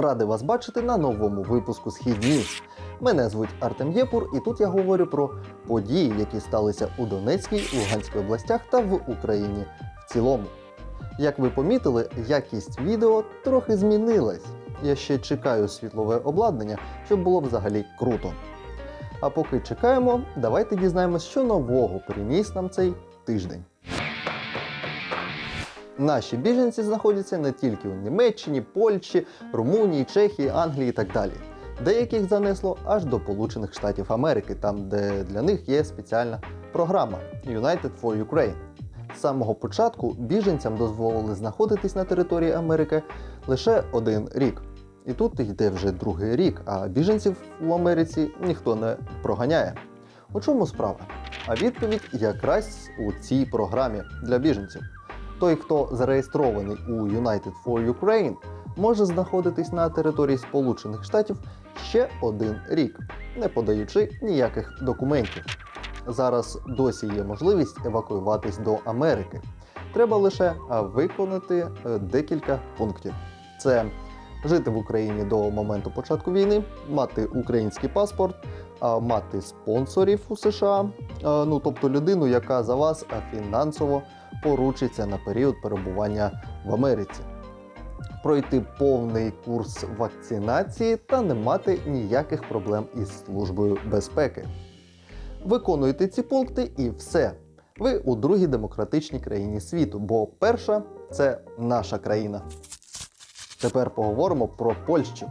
Радий вас бачити на новому випуску Схід Ньюз. Мене звуть Артем Єпур, і тут я говорю про події, які сталися у Донецькій, Луганській областях та в Україні в цілому. Як ви помітили, якість відео трохи змінилась. Я ще чекаю світлове обладнання, щоб було взагалі круто. А поки чекаємо, давайте дізнаємось, що нового приніс нам цей тиждень. Наші біженці знаходяться не тільки у Німеччині, Польщі, Румунії, Чехії, Англії і так далі. Деяких занесло аж до Сполучених Штатів Америки, там де для них є спеціальна програма United for Ukraine. З самого початку біженцям дозволили знаходитись на території Америки лише один рік. І тут йде вже другий рік, а біженців у Америці ніхто не проганяє. У чому справа? А відповідь якраз у цій програмі для біженців. Той, хто зареєстрований у United for Ukraine, може знаходитись на території Сполучених Штатів ще один рік, не подаючи ніяких документів. Зараз досі є можливість евакуюватись до Америки. Треба лише виконати е, декілька пунктів: це жити в Україні до моменту початку війни, мати український паспорт, мати спонсорів у США, ну тобто людину, яка за вас фінансово поручиться на період перебування в Америці. Пройти повний курс вакцинації та не мати ніяких проблем із службою безпеки. Виконуйте ці пункти і все. Ви у другій демократичній країні світу, бо перша це наша країна. Тепер поговоримо про Польщу.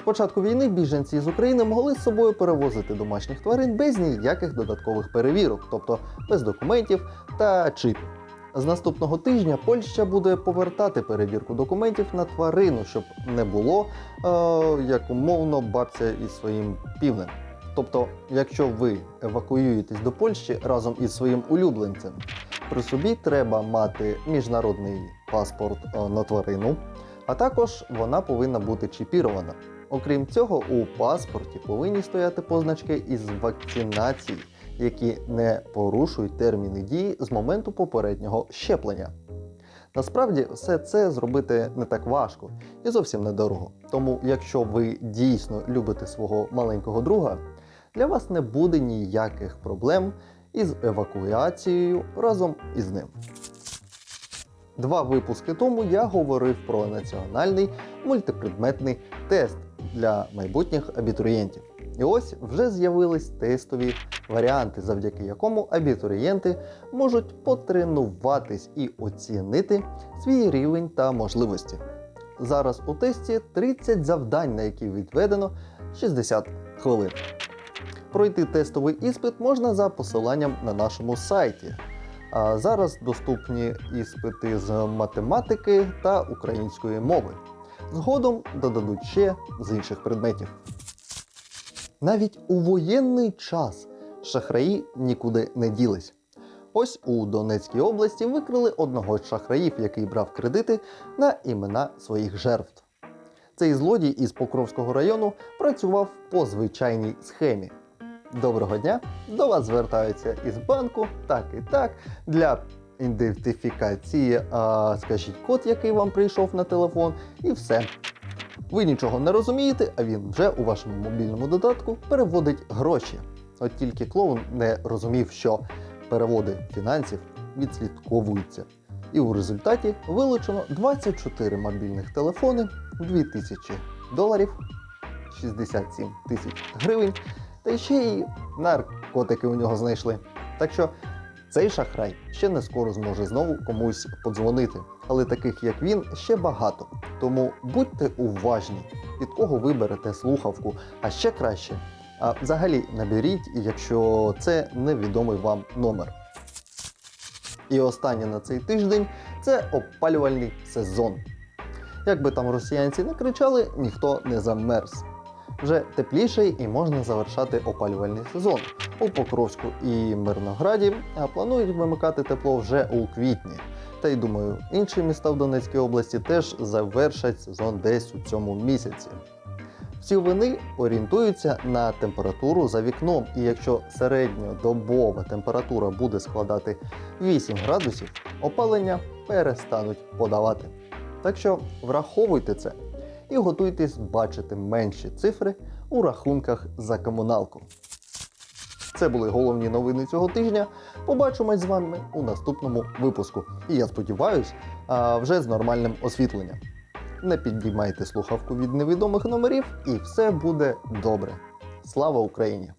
З початку війни біженці з України могли з собою перевозити домашніх тварин без ніяких додаткових перевірок, тобто без документів та чипів. З наступного тижня Польща буде повертати перевірку документів на тварину, щоб не було, е, як умовно, бабця із своїм півнем. Тобто, якщо ви евакуюєтесь до Польщі разом із своїм улюбленцем, при собі треба мати міжнародний паспорт е, на тварину, а також вона повинна бути чіпірована. Окрім цього, у паспорті повинні стояти позначки із вакцинації, які не порушують терміни дії з моменту попереднього щеплення. Насправді, все це зробити не так важко і зовсім недорого. Тому, якщо ви дійсно любите свого маленького друга, для вас не буде ніяких проблем із евакуацією разом із ним. Два випуски тому я говорив про національний мультипредметний тест для майбутніх абітурієнтів. І ось вже з'явились тестові варіанти, завдяки якому абітурієнти можуть потренуватись і оцінити свій рівень та можливості. Зараз у тесті 30 завдань, на які відведено 60 хвилин. Пройти тестовий іспит можна за посиланням на нашому сайті. А зараз доступні іспити з математики та української мови. Згодом додадуть ще з інших предметів. Навіть у воєнний час шахраї нікуди не ділись. Ось у Донецькій області викрили одного з шахраїв, який брав кредити на імена своїх жертв. Цей злодій із Покровського району працював по звичайній схемі. Доброго дня! До вас звертаються із банку, так і так, для ідентифікації, скажіть код, який вам прийшов на телефон, і все. Ви нічого не розумієте, а він вже у вашому мобільному додатку переводить гроші. От тільки клоун не розумів, що переводи фінансів відслідковуються. І у результаті вилучено 24 мобільних телефони, 2000 доларів, 67 тисяч гривень, та ще й наркотики у нього знайшли. Так що цей шахрай ще не скоро зможе знову комусь подзвонити. Але таких як він ще багато. Тому будьте уважні, від кого ви берете слухавку, а ще краще. А взагалі наберіть, якщо це невідомий вам номер. І останнє на цей тиждень це опалювальний сезон. Як би там росіянці не кричали, ніхто не замерз. Вже тепліше і можна завершати опалювальний сезон. У Покровську і Мирнограді планують вимикати тепло вже у квітні. Та й думаю, інші міста в Донецькій області теж завершать сезон десь у цьому місяці. Всі вони орієнтуються на температуру за вікном, і якщо середньодобова температура буде складати 8 градусів, опалення перестануть подавати. Так що враховуйте це. І готуйтесь бачити менші цифри у рахунках за комуналку. Це були головні новини цього тижня. Побачимось з вами у наступному випуску. І я сподіваюся, вже з нормальним освітленням. Не піднімайте слухавку від невідомих номерів, і все буде добре. Слава Україні!